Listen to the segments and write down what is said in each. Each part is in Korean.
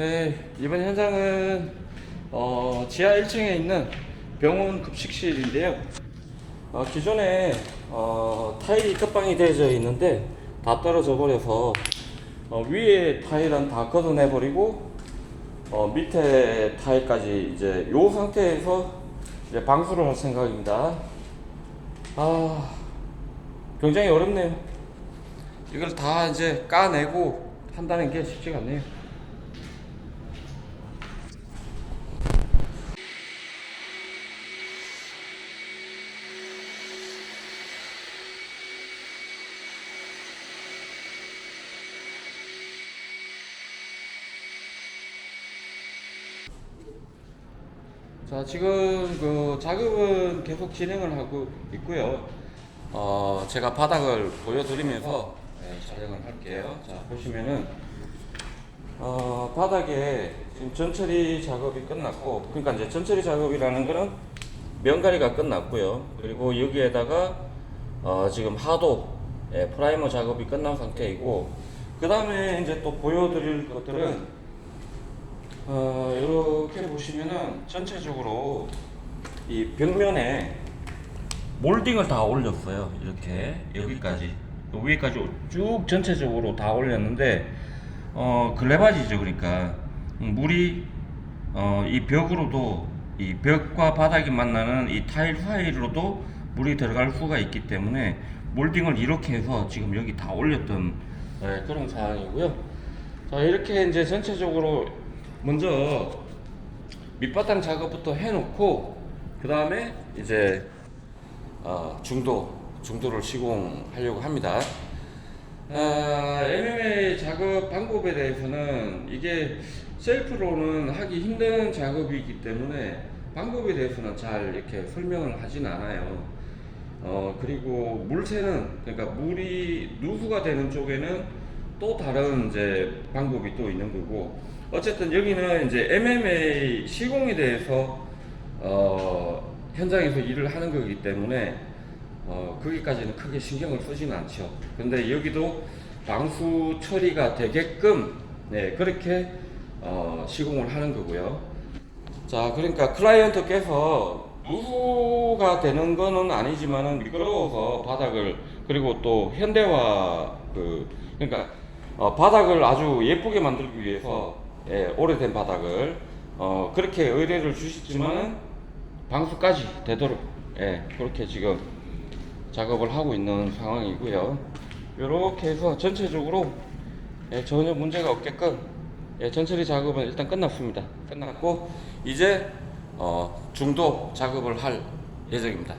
네, 이번 현장은 어, 지하 1층에 있는 병원 급식실인데요. 어, 기존에 어, 타일이 끝방이 되어져 있는데 다 떨어져 버려서 어, 위에 타일은 다 걷어내 버리고 어, 밑에 타일까지 이제 요 상태에서 이제 방수를 할 생각입니다. 아, 굉장히 어렵네요. 이걸 다 이제 까내고 한다는 게 쉽지가 않네요. 자, 지금 그 작업은 계속 진행을 하고 있고요. 어, 제가 바닥을 보여드리면서 네, 촬영을 할게요. 자, 보시면은 어, 바닥에 지금 전처리 작업이 끝났고, 그러니까 이제 전처리 작업이라는 거는 면가리가 끝났고요. 그리고 여기에다가 어, 지금 하도 예, 프라이머 작업이 끝난 상태이고, 그 다음에 이제 또 보여드릴 것들은 어, 이렇게 보시면은 전체적으로 이 벽면에 몰딩을 다 올렸어요. 이렇게 여기까지 또 위에까지 쭉 전체적으로 다 올렸는데 어 글레바지죠. 그러니까 음, 물이 어, 이 벽으로도 이 벽과 바닥이 만나는 이 타일 사이로도 물이 들어갈 수가 있기 때문에 몰딩을 이렇게 해서 지금 여기 다 올렸던 네, 그런 상황이고요. 자 이렇게 이제 전체적으로 먼저 밑바탕 작업부터 해놓고 그 다음에 이제 어, 중도 중도를 시공하려고 합니다. 아, MMA 작업 방법에 대해서는 이게 셀프로는 하기 힘든 작업이기 때문에 방법에 대해서는 잘 이렇게 설명을 하진 않아요. 어, 그리고 물새는 그러니까 물이 누수가 되는 쪽에는 또 다른 이제 방법이 또 있는 거고 어쨌든 여기는 이제 MMA 시공에 대해서 어, 현장에서 일을 하는 거기 때문에 어, 거기까지는 크게 신경을 쓰지는 않죠. 근데 여기도 방수 처리가 되게끔 네, 그렇게 어, 시공을 하는 거고요. 자, 그러니까 클라이언트께서 누수가 되는 거는 아니지만은 미끄러워서 바닥을 그리고 또 현대화 그 그러니까 어, 바닥을 아주 예쁘게 만들기 위해서 예, 오래된 바닥을 어, 그렇게 의뢰를 주시지만은 방수까지 되도록 예, 그렇게 지금 작업을 하고 있는 상황이고요. 이렇게 해서 전체적으로 예, 전혀 문제가 없게끔 예, 전처리 작업은 일단 끝났습니다. 끝났고 이제 어, 중도 작업을 할 예정입니다.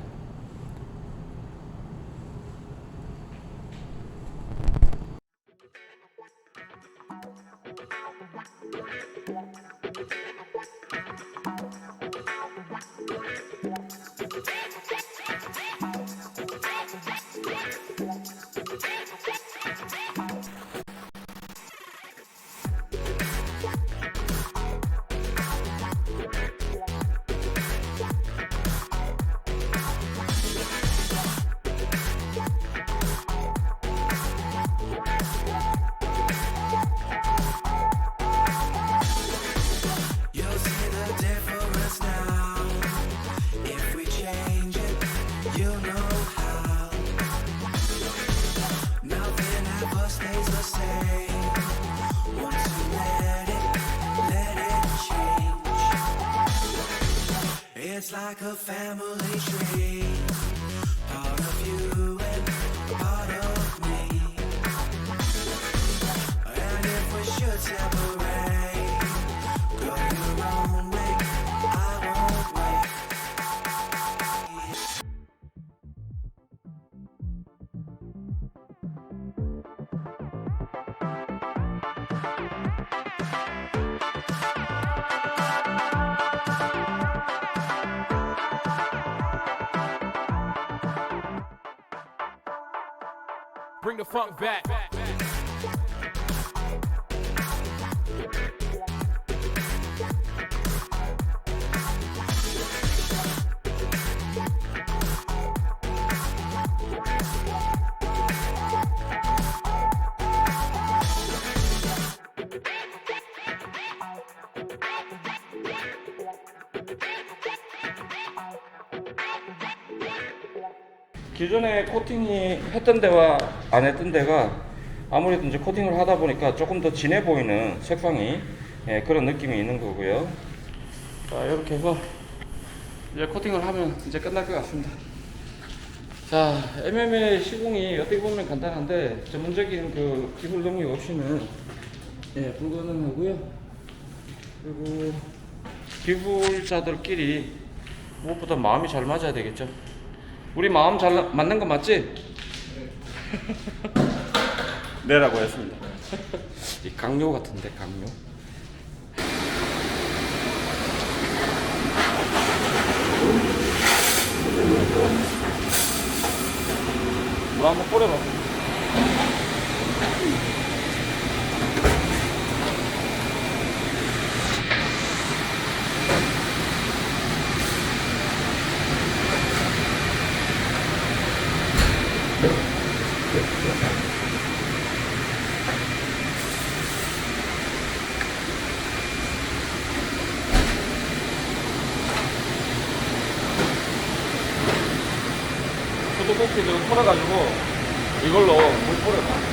Like a family tree. Part of you and part of me. And if we should separate, Bring the funk back. 기존에 코팅이 했던 데와 안 했던 데가 아무래도 이제 코팅을 하다 보니까 조금 더 진해 보이는 색상이 예, 그런 느낌이 있는 거고요. 자 이렇게 해서 이제 코팅을 하면 이제 끝날 것 같습니다. 자 MMA 시공이 어떻게 보면 간단한데 전문적인 그 기술 능력 없이는 예, 불가능하고요. 그리고 기술자들끼리 무엇보다 마음이 잘 맞아야 되겠죠. 우리 마음 잘 나- 맞는 거 맞지? 네라고 했습니다. 이 강요 같은데 강요. 물 한번 뿌려봐. 수도꼭지를 털어가지고 이걸로 물 뿌려봐.